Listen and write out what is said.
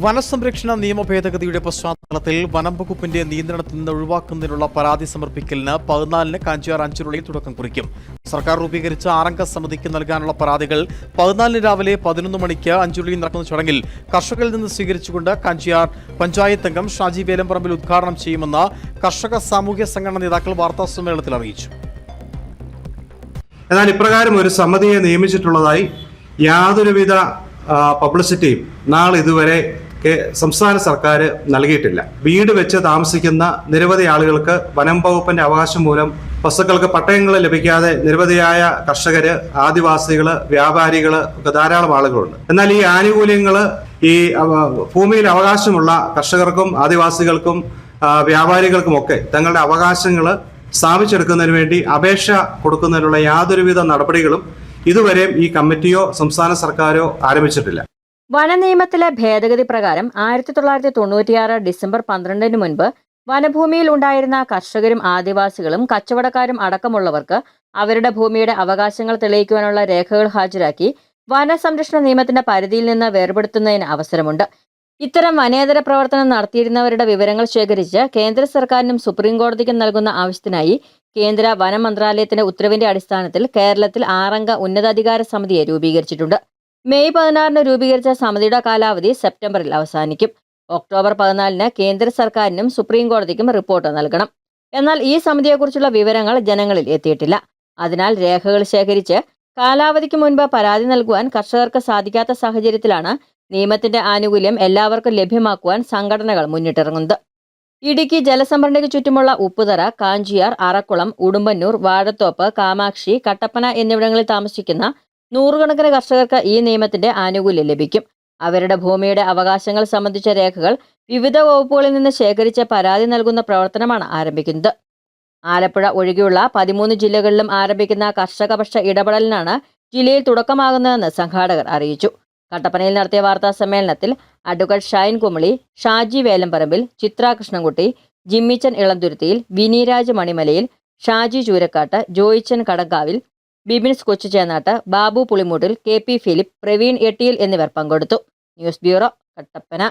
വനസംരക്ഷണ നിയമ ഭേദഗതിയുടെ പശ്ചാത്തലത്തിൽ വനം വകുപ്പിന്റെ നിയന്ത്രണത്തിൽ നിന്ന് ഒഴിവാക്കുന്നതിനുള്ള പരാതി സമർപ്പിക്കലിന് പതിനാലിന് കാഞ്ചിയാർ അഞ്ചുരുളിയിൽ തുടക്കം കുറിക്കും. സർക്കാർ രൂപീകരിച്ച ആറംഗ സമിതിക്ക് നൽകാനുള്ള പരാതികൾ പതിനാലിന് രാവിലെ പതിനൊന്ന് മണിക്ക് അഞ്ചുരുളിയിൽ നടക്കുന്ന ചടങ്ങിൽ കർഷകരിൽ നിന്ന് സ്വീകരിച്ചുകൊണ്ട് കാഞ്ചിയാർ പഞ്ചായത്ത് അംഗം ഷാജി വേലംപറമ്പിൽ ഉദ്ഘാടനം ചെയ്യുമെന്ന് കർഷക സാമൂഹ്യ സംഘടന നേതാക്കൾ വാർത്താ സമ്മേളനത്തിൽ അറിയിച്ചു. എന്നാൽ ഇപ്രകാരം ഒരു സമിതിയെ നിയമിച്ചിട്ടുള്ളതായി യാതൊരുവിധ പബ്ലിസിറ്റിയും നാളെ ഇതുവരെ സംസ്ഥാന സർക്കാർ നൽകിയിട്ടില്ല. വീട് വെച്ച് താമസിക്കുന്ന നിരവധി ആളുകൾക്ക് വനം വകുപ്പിന്റെ അവകാശം മൂലം വസ്തുക്കൾക്ക് പട്ടയങ്ങൾ ലഭിക്കാതെ നിരവധിയായ കർഷകർ ആദിവാസികൾ വ്യാപാരികൾ ധാരാളം ആളുകളുണ്ട്. എന്നാൽ ഈ ആനുകൂല്യങ്ങൾ ഈ ഭൂമിയിൽ അവകാശമുള്ള കർഷകർക്കും ആദിവാസികൾക്കും വ്യാപാരികൾക്കുമൊക്കെ തങ്ങളുടെ അവകാശങ്ങൾ സ്ഥാപിച്ചെടുക്കുന്നതിന് വേണ്ടി അപേക്ഷ കൊടുക്കുന്നതിനുള്ള യാതൊരുവിധ നടപടികളും ഇതുവരെ ഈ കമ്മിറ്റിയോ സംസ്ഥാന സർക്കാരോ ആരംഭിച്ചിട്ടില്ല. വനനിയമത്തിലെ ഭേദഗതി പ്രകാരം ആയിരത്തി തൊള്ളായിരത്തി തൊണ്ണൂറ്റിയാറ് ഡിസംബർ പന്ത്രണ്ടിന് മുൻപ് വനഭൂമിയിൽ ഉണ്ടായിരുന്ന കർഷകരും ആദിവാസികളും കച്ചവടക്കാരും അടക്കമുള്ളവർക്ക് അവരുടെ ഭൂമിയുടെ അവകാശങ്ങൾ തെളിയിക്കുവാനുള്ള രേഖകൾ ഹാജരാക്കി വനസംരക്ഷണ നിയമത്തിന്റെ പരിധിയിൽ നിന്ന് വേർപെടുത്തുന്നതിന് അവസരമുണ്ട്. ഇത്തരം വനേതര പ്രവർത്തനം നടത്തിയിരുന്നവരുടെ വിവരങ്ങൾ ശേഖരിച്ച് കേന്ദ്ര സർക്കാരിനും സുപ്രീം കോടതിക്കും നൽകുന്ന ആവശ്യത്തിനായി കേന്ദ്ര വന മന്ത്രാലയത്തിന്റെ ഉത്തരവിന്റെ അടിസ്ഥാനത്തിൽ കേരളത്തിൽ ആറംഗ ഉന്നതാധികാര സമിതിയെ രൂപീകരിച്ചിട്ടുണ്ട്. മെയ് പതിനാറിന് രൂപീകരിച്ച സമിതിയുടെ കാലാവധി സെപ്റ്റംബറിൽ അവസാനിക്കും. ഒക്ടോബർ പതിനാലിന് കേന്ദ്ര സർക്കാരിനും സുപ്രീം കോടതിക്കും റിപ്പോർട്ട് നൽകണം. എന്നാൽ ഈ സമിതിയെക്കുറിച്ചുള്ള വിവരങ്ങൾ ജനങ്ങളിൽ എത്തിയിട്ടില്ല. അതിനാൽ രേഖകൾ ശേഖരിച്ച് കാലാവധിക്ക് മുൻപ് പരാതി നൽകുവാൻ കർഷകർക്ക് സാധിക്കാത്ത സാഹചര്യത്തിലാണ് നിയമത്തിന്റെ ആനുകൂല്യം എല്ലാവർക്കും ലഭ്യമാക്കുവാൻ സംഘടനകൾ മുന്നിട്ടിറങ്ങുന്നത്. ഇടുക്കി ജലസംഭരണിക്ക് ചുറ്റുമുള്ള ഉപ്പുതറ കാഞ്ചിയാർ അറക്കുളം ഉടുമ്പന്നൂർ വാഴത്തോപ്പ് കാമാക്ഷി കട്ടപ്പന എന്നിവിടങ്ങളിൽ താമസിക്കുന്ന നൂറുകണക്കിന് കർഷകർക്ക് ഈ നിയമത്തിന്റെ ആനുകൂല്യം ലഭിക്കും. അവരുടെ ഭൂമിയുടെ അവകാശങ്ങൾ സംബന്ധിച്ച രേഖകൾ വിവിധ വകുപ്പുകളിൽ നിന്ന് ശേഖരിച്ച പരാതി നൽകുന്ന പ്രവർത്തനമാണ് ആരംഭിക്കുന്നത്. ആലപ്പുഴ ഒഴികെയുള്ള പതിമൂന്ന് ജില്ലകളിലും ആരംഭിക്കുന്ന കർഷകപക്ഷ ഇടപെടലിനാണ് ജില്ലയിൽ തുടക്കമാകുന്നതെന്ന് സംഘാടകർ അറിയിച്ചു. കട്ടപ്പനയിൽ നടത്തിയ വാർത്താ സമ്മേളനത്തിൽ advocate Shine Kumily Shaji Velamparambil Chithra Krishnankutty Jimmichan Ilanthuruthiyil Viniraj Manimalayil Shaji Choorakkattu Joichan Kadakkavil Bibins Kochuchenattu Babu Pulimoottil K P Philip Praveen Ettiyil എന്നിവർ പങ്കെടുത്തു. News bureau Kattappana.